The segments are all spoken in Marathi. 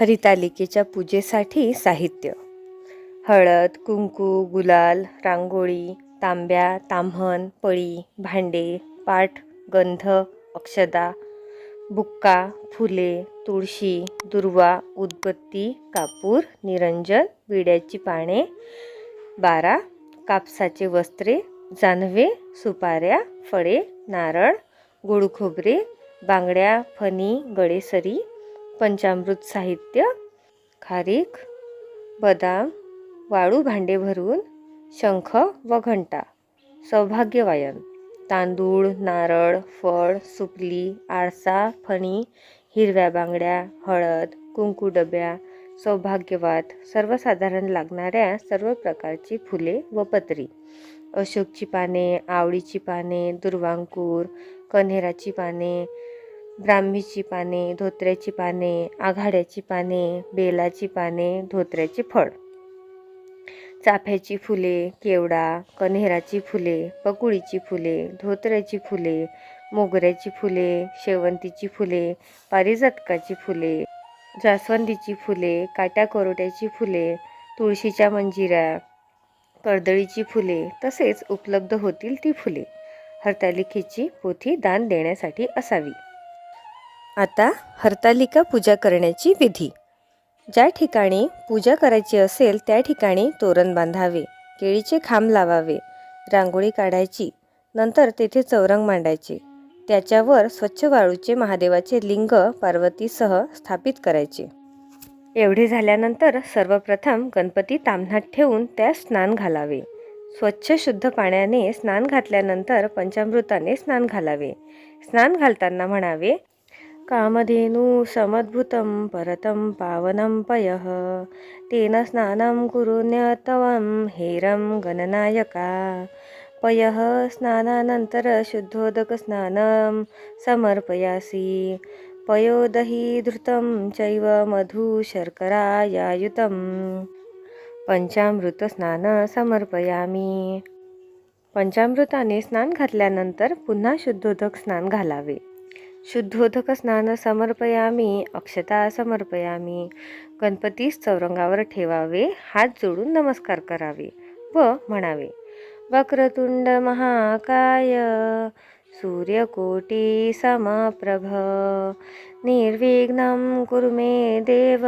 हरितालिकेच्या पूजेसाठी साहित्य. हळद कुंकू गुलाल रांगोळी तांब्या ताम्हण पळी भांडे पाठ गंध अक्षदा बुक्का फुले तुळशी दुर्वा उदबत्ती कापूर निरंजन विड्याची पाने बारा कापसाचे वस्त्रे जानवे सुपाऱ्या फळे नारळ गुळ खोबरे बांगड्या फणी गडेसरी पंचामृत साहित्य खारीक बदाम वाळू भांडे भरून शंख व घंटा. सौभाग्यवायन. तांदूळ नारळ फळ सुपली आळसा फणी हिरव्या बांगड्या हळद कुंकू डब्या सौभाग्यवाद सर्वसाधारण लागणाऱ्या सर्व प्रकारची फुले व पत्री. अशोकची पाने आवळीची पाने दुर्वांकूर कन्हेराची पाने ब्राह्मीची पाने धोत्र्याची पाने आघाड्याची पाने बेलाची पाने धोत्र्याचे फळ. चाफ्याची फुले केवडा कन्हेराची फुले पकुळीची फुले धोत्र्याची फुले मोगऱ्याची फुले शेवंतीची फुले पारिजातकाची फुले जास्वंदीची फुले काट्या कोरोट्याची फुले तुळशीच्या मंजिऱ्या कर्दळीची फुले तसेच उपलब्ध होतील ती फुले. हरतालिकेची पोथी दान देण्यासाठी असावी. आता हरतालिका पूजा करण्याची विधी. ज्या ठिकाणी पूजा करायची असेल त्या ठिकाणी तोरण बांधावे केळीचे खांब लावावे रांगोळी काढायची नंतर तेथे चौरंग मांडायचे. त्याच्यावर स्वच्छ वाळूचे महादेवाचे लिंग पार्वतीसह स्थापित करायचे. एवढे झाल्यानंतर सर्वप्रथम गणपती तांबणात ठेवून त्यास स्नान घालावे. स्वच्छ शुद्ध पाण्याने स्नान घातल्यानंतर पंचामृताने स्नान घालावे. स्नान घालताना म्हणावे कामधेनु समद्भुतं परतं पावनं पयः। तेन स्नानं कुरुण्यतवं हेरं गणनायका। पयः स्नानानन्तरशुद्धोदकस्नानं समर्पयासि। पयोदही धृतं चैव मधुशर्करायायुतं पञ्चामृतस्नानं समर्पयामि। समर्पयामी पंचामृताने स्नान घातल्यानंतर पुन्हा शुद्धोदक स्नान घालावे। शुद्धोदक स्नान समर्पयामी अक्षता समर्पयामी गणपतीस चौरंगावर ठेवावे हात जोडून नमस्कार करावे व म्हणावे वक्रतुंड महाकाय सूर्यकोटी समप्रभ निर्विघ्नं कुरु मे देव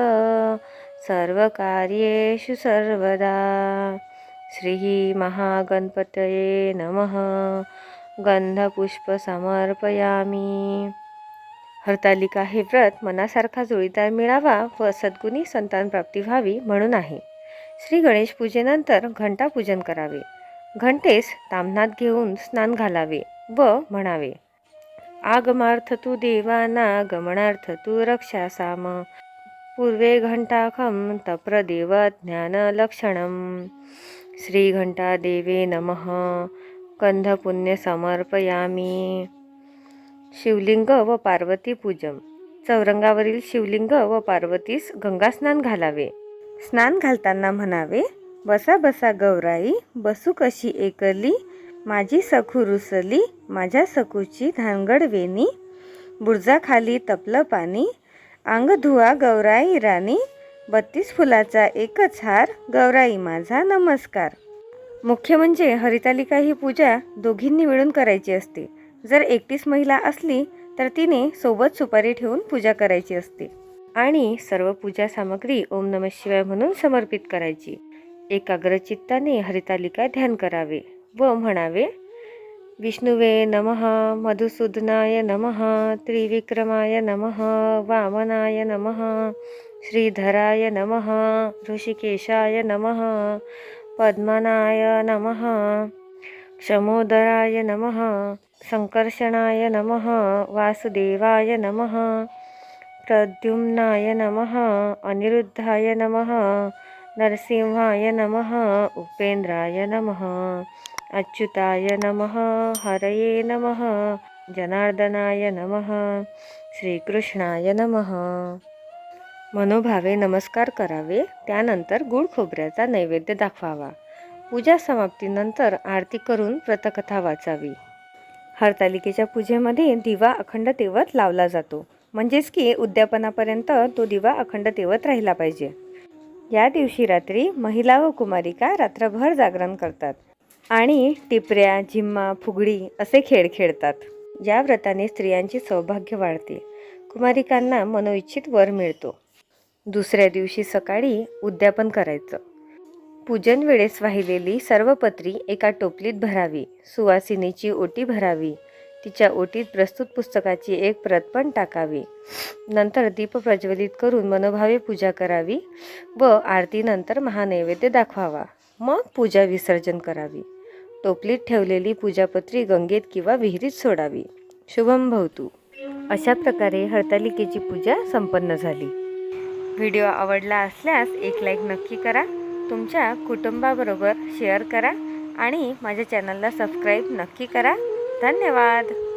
सर्वकार्येषु सर्वदा श्री महागणपतये नमः गंधपुष्प समर्पयामी। हरतालिका हे व्रत मनासारखा जोडीदार मिळावा व सद्गुणी संतानप्राप्ती व्हावी म्हणून आहे. श्री गणेश पूजेनंतर घंटा पूजन करावे. घंटेस तामनात घेऊन स्नान घालावे व म्हणावे आगमार्थ तू देवाना गमनार्थ तू रक्षा साम पूर्वे घंटाखं तप्रदेव ज्ञानलक्षणं श्रीघंटा देवे नमः. कंधपुण्य समर्पयामी. शिवलिंग व पार्वती पूजन. चौरंगावरील शिवलिंग व पार्वतीस गंगास्नान घालावे. स्नान घालताना म्हणावे बसा बसा गौराई बसू कशी एकली? माझी सखू रुसली माझ्या सखूची धानगड वेणी. बुरजाखाली तपलं पाणी. अंग धुवा गौराई राणी. बत्तीस फुलाचा एकच हार. गौराई माझा नमस्कार. मुख्य म्हणजे हरितालिका ही पूजा दोघींनी मिळून करायची असते. जर एकटीच महिला असली तर तिने सोबत सुपारी ठेवून पूजा करायची असते. आणि सर्व पूजा सामग्री ओम नम शिवाय म्हणून समर्पित करायची. एकाग्र चित्ताने हरितालिका ध्यान करावे व म्हणावे विष्णुवे नमः मधुसूदनाय नमः त्रिविक्रमाय नमः वामनाय नमः श्रीधराय नमः ऋषिकेशाय नमः पद्मनाय नमः शमोदराय नमः। संकर्षणाय नमः। वासुदेवाय नमः। प्रद्युम्नाय नमः। अनिरुद्धाय नमः। नरसिंहाय नमः। उपेंद्राय नमः। अच्युताय नमः। हरये नमः। जनार्दनाय नमः। श्रीकृष्णाय नमः। मनोभावे नमस्कार करावे त्यानंतर गुळ खोबऱ्याचा नैवेद्य दाखवावा. पूजा समाप्तीनंतर आरती करून व्रतकथा वाचावी. हरतालिकेच्या पूजेमध्ये दिवा अखंड तेवत लावला जातो. म्हणजेच की उद्यापनापर्यंत तो दिवा अखंड तेवत राहिला पाहिजे. या दिवशी रात्री महिला व कुमारिका रात्रभर जागरण करतात आणि टिपऱ्या झिम्मा फुगडी असे खेळ खेळतात. या व्रताने स्त्रियांचे सौभाग्य वाढते. कुमारिकांना मनोइच्छित वर मिळतो. दुसऱ्या दिवशी सकाळी उद्यापन करायचं. पूजन वेळेस वाहिलेली सर्व पत्री एका टोपलीत भरावी. सुवासिनीची ओटी भरावी. तिच्या ओटीत प्रस्तुत पुस्तकाची एक प्रत पण टाकावी. नंतर दीप प्रज्वलित करून मनोभावे पूजा करावी व आरतीनंतर महानैवेद्य दाखवावा. मग पूजा विसर्जन करावी. टोपलीत ठेवलेली पूजापत्री गंगेत किंवा विहिरीत सोडावी. शुभम भवतू. अशा प्रकारे हरतालिकेची पूजा संपन्न झाली. व्हिडिओ आवडला असल्यास एक लाईक नक्की करा. तुमच्या कुटुंबाबरोबर शेअर करा आणि माझ्या चॅनलला सबस्क्राईब नक्की करा. धन्यवाद.